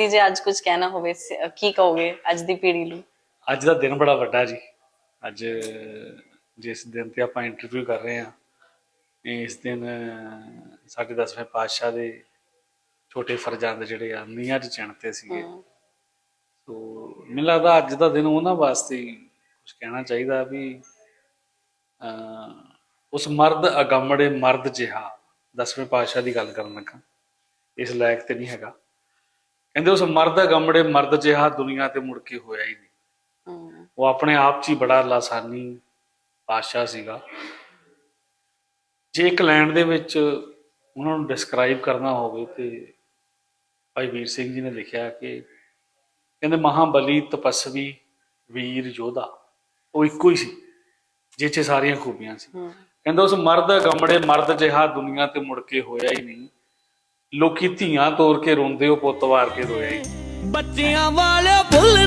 ਤੁਸੀਂ ਜੇ ਅੱਜ ਕੁਝ ਕਹਿਣਾ ਹੋਵੇ ਸ- ਕੀ ਕਹੋਗੇ ਅੱਜ ਦੀ ਪੀੜ੍ਹੀ ਨੂੰ? ਅੱਜ ਦਾ ਦਿਨ ਬੜਾ ਵੱਡਾ ਜੀ। ਅੱਜ ਜਿਸ ਦਿਨ ਤੇ ਆਪਾਂ ਇੰਟਰਵਿਊ ਕਰ ਰਹੇ ਹਾਂ ਇਸ ਦਿਨ ਸਾਡੇ ਦਸਵੇਂ ਪਾਤਸ਼ਾਹ ਦੇ ਛੋਟੇ ਫਰਜ਼ੰਦ ਜਿਹੜੇ ਆ ਨੀਹਾਂ 'ਚ ਚਿਣਤੇ ਸੀਗੇ। ਹਮ, ਸੋ ਮੈਨੂੰ ਲੱਗਦਾ ਅੱਜ ਦਾ ਦਿਨ ਉਹਨਾਂ ਵਾਸਤੇ ਕੁਝ ਕਹਿਣਾ ਚਾਹੀਦਾ ਵੀ ਅਹ, ਉਸ ਮਰਦ ਅਗੰਮੜੇ ਮਰਦ ਜਿਹਾ ਦਸਵੇਂ ਪਾਤਸ਼ਾਹ ਦੀ ਗੱਲ ਕਰਨ ਲੱਗਾ। ਇਸ ਲਾਇਕ ਤੇ ਨਹੀਂ ਹੈਗਾ। ਕਹਿੰਦੇ ਉਸ ਮਰਦ ਅਗੰਮੜੇ ਮਰਦ ਜਿਹਾ ਦੁਨੀਆ ਤੇ ਮੁੜ ਕੇ ਹੋਇਆ ਹੀ ਨਹੀਂ। ਉਹ ਆਪਣੇ ਆਪ 'ਚ ਹੀ ਬੜਾ ਲਾਸਾਨੀ ਪਾਤਸ਼ਾਹ ਸੀਗਾ। ਜੇ ਇੱਕ ਲਾਈਨ ਦੇ ਵਿੱਚ ਉਹਨਾਂ ਨੂੰ ਡਿਸਕ੍ਰਾਈਬ ਕਰਨਾ ਹੋਵੇ ਤੇ ਭਾਈ ਵੀਰ ਸਿੰਘ ਜੀ ਨੇ ਲਿਖਿਆ ਕਿ ਕਹਿੰਦੇ ਮਹਾਬਲੀ ਤਪਸਵੀ ਵੀਰ ਯੋਧਾ ਉਹ ਇੱਕੋ ਹੀ ਸੀ ਜਿਹ 'ਚ ਸਾਰੀਆਂ ਖੂਬੀਆਂ ਸੀ। ਕਹਿੰਦੇ ਉਸ ਮਰਦ ਗੰਮੜੇ ਮਰਦ ਜਿਹਾ ਦੁਨੀਆ ਤੇ ਮੁੜ ਕੇ ਹੋਇਆ ਹੀ ਨਹੀਂ। ਲੋਕੀ ਧੀਆਂ ਤੋਰ ਕੇ ਰੋਂਦੇ, ਉਹ ਪੁੱਤ ਵਾਰ ਕੇ ਰੋਇਆ ਹੀ ਨਹੀਂ। ਬੱਚਿਆਂ ਵਾਲੇ ਭੁੱਲ